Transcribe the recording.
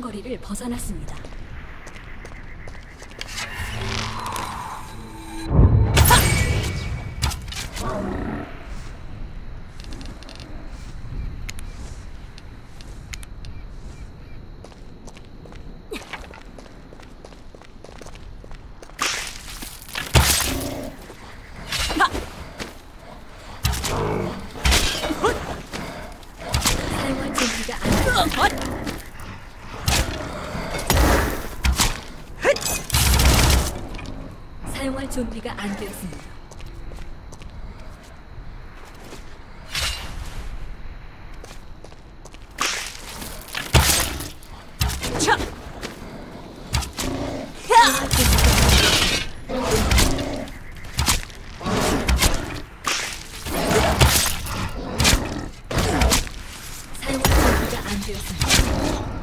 거리를 벗어났습니다. 사용할 준비가 안 됐- 사용할 준비가 안 되었습니다. 사용할 준비가 안 되었습니다.